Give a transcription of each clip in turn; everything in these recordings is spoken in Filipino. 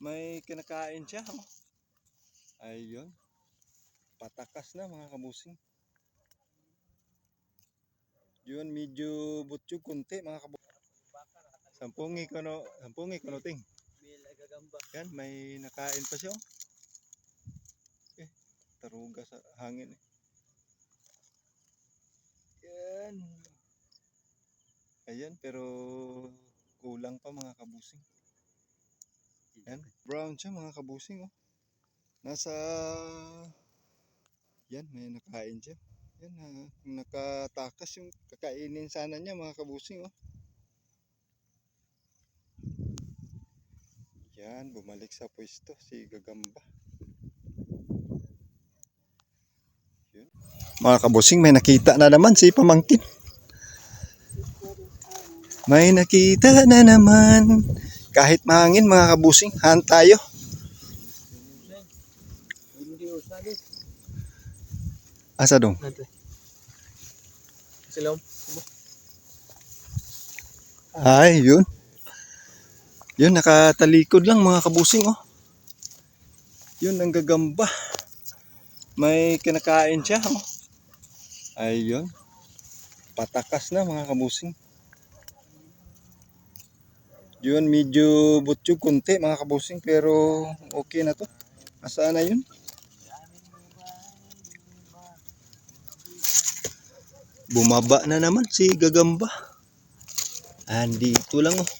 May kinakain siya. Oh. Ayun. Patakas na mga kabusing. Yun, medyo butsyog kunti mga kabusing. Sampungi ko no, sampungi ko no ting. Yan, may nakain pa siya. oh. Eh, taruga sa hangin eh. Yan. Ayan, pero kulang pa mga kabusing. Yan, brown siya mga kabusing oh. Nasa Yan, may nakain siya. Yan, na, nakatakas yung kakainin sana niya mga kabusing oh. Yan, bumalik sa pwesto si Gagamba. Yun. Mga kabusing, may nakita na naman si Pamangkin. May nakita na naman. Kahit mahangin mga kabusing, han tayo. Asa dong? Silom. Ay, yun. Yun, nakatalikod lang mga kabusing, oh. Yun, ang gagamba. May kinakain siya, oh. Ay, yun. Patakas na mga kabusing. Yun, medyo butsyog kunti mga kabusing, pero okay na to. Asaan na yun? Bumaba na naman si Gagamba. Andito lang oh.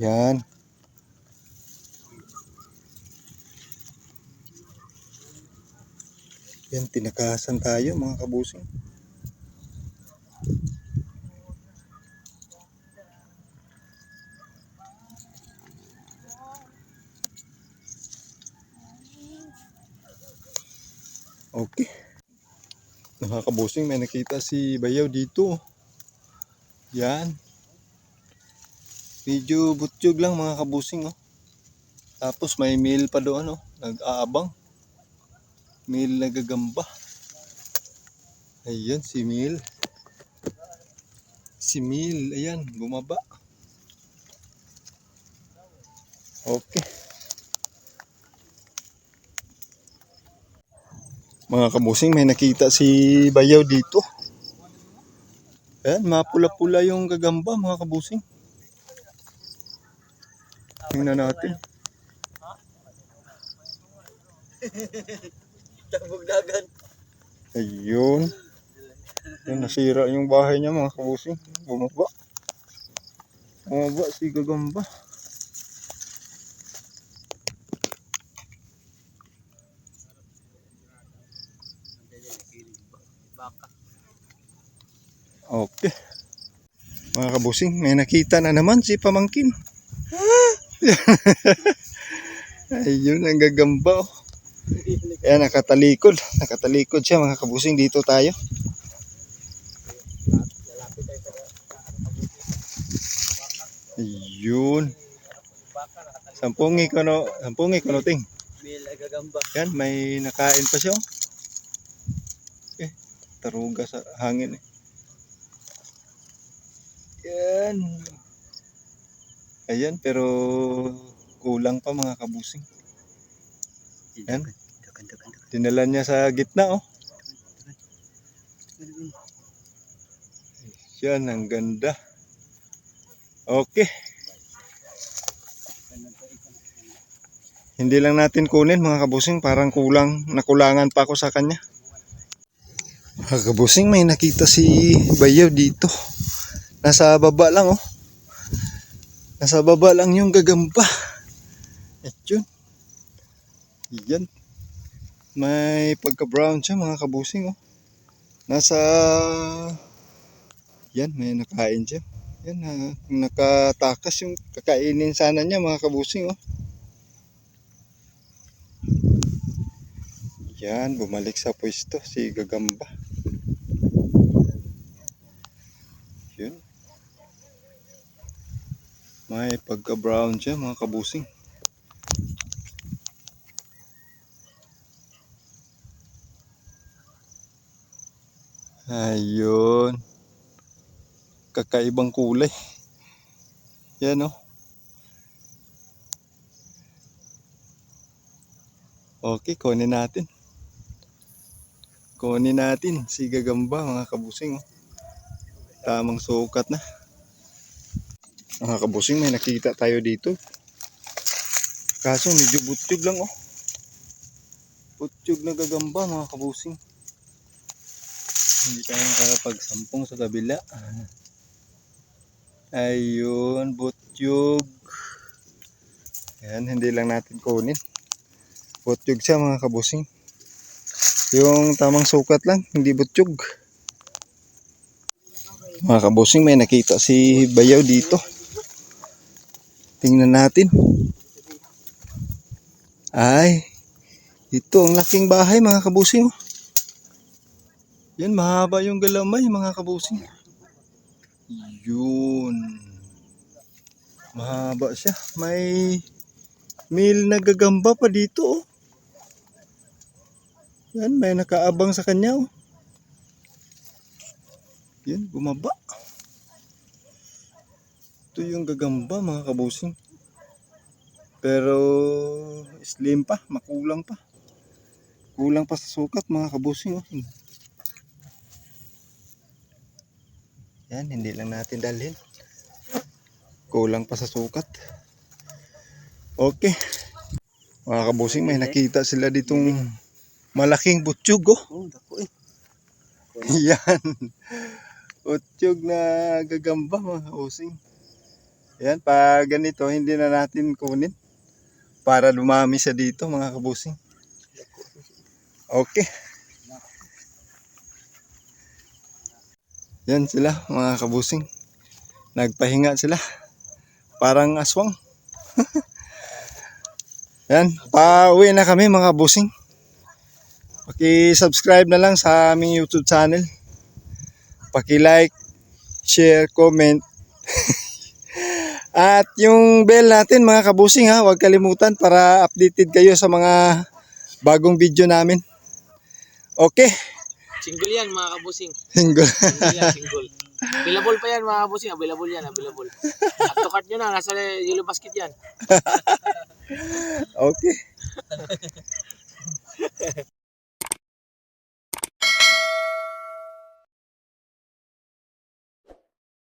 Yan. Yan, tinakasan tayo mga kabusing. Okay. Nakakabusing, may nakita si Bayaw dito. Yan. Medyo butsyog lang mga kabusing oh. Tapos may meal pa doon oh, nag-aabang. Meal nagagamba. Ayun si Mil. Si Mil, ayan, bumaba. Okay. Mga kabusing, may nakita si Bayaw dito. Ayan, mapula-pula yung gagamba mga kabusing. Tingnan natin. Tabog dagan. Ayun. Ayun, nasira yung bahay niya mga kabusing. Bumaba. Bumaba si gagamba. Okay. Mga kabusing, may nakita na naman si Pamangkin. Ayun, ang gagamba. oh. Ayan, nakatalikod. Nakatalikod siya mga kabusing. Dito tayo. Ayun. baka nakatali. Sampungi ko no, sampungi ko no ting. Yan, may nakain pa siya. oh. Eh, taruga sa hangin eh. Yan. Ayan, pero kulang pa mga kabusing. Yan. Dinala niya sa gitna oh. Yan, ang ganda. Okay. Hindi lang natin kunin mga kabusing, parang kulang, nakulangan pa ako sa kanya. Mga kabusing, may nakita si Bayaw dito. Nasa baba lang oh. Nasa baba lang yung gagamba. At yun. Yan. May pagka-brown siya mga kabusing oh. Nasa yan, may nakain siya. Yan, na, nakatakas yung kakainin sana niya mga kabusing oh. Yan, bumalik sa pwesto si Gagamba. Yun. May pagka-brown siya mga kabusing. Ayun. Kakaibang kulay. Yan oh. Okay, kunin natin. Kunin natin si gagamba mga kabusing. Oh. Tamang sukat na. Mga kabusing, may nakita tayo dito. Kaso medyo butyog lang oh. Butyog na gagamba mga kabusing. Hindi tayo makakapagsampung sa kabila. Ayun, butyog. Yan, hindi lang natin kunin. Butyog siya mga kabusing. Yung tamang sukat lang, hindi butyog. Mga kabusing, may nakita si Bayaw dito. Tingnan natin. Ay, ito ang laking bahay mga kabusing. oh. Yan, mahaba yung galamay mga kabusing. Yun. Mahaba siya. May mil na gagamba pa dito. Oh. Yan, may nakaabang sa kanya. Oh. Yan, bumaba. Ito yung gagamba mga kabusing. Pero slim pa, makulang pa. Kulang pa sa sukat mga kabusing. Oh. Yan, hindi lang natin dalhin. Kulang pa sa sukat. Okay. Mga kabusing, may nakita sila ditong malaking butsyog oh. Oh, eh. Yan. Butsyog na gagamba mga kabusing. Yan, pag ganito, hindi na natin kunin. Para dumami siya dito mga kabusing. Okay. Yan sila mga kabusing. Nagpahinga sila. Parang aswang. Yan, pauwi na kami mga kabusing. Paki-subscribe na lang sa aming YouTube channel. Paki-like, share, comment. At yung bell natin mga kabusing ha, huwag kalimutan para updated kayo sa mga bagong video namin. Okay. Single yan mga kabusing. Single. single yan, single. Available pa yan mga kabusing. Available yan, available. At cart nyo na, nasa yellow basket yan. okay.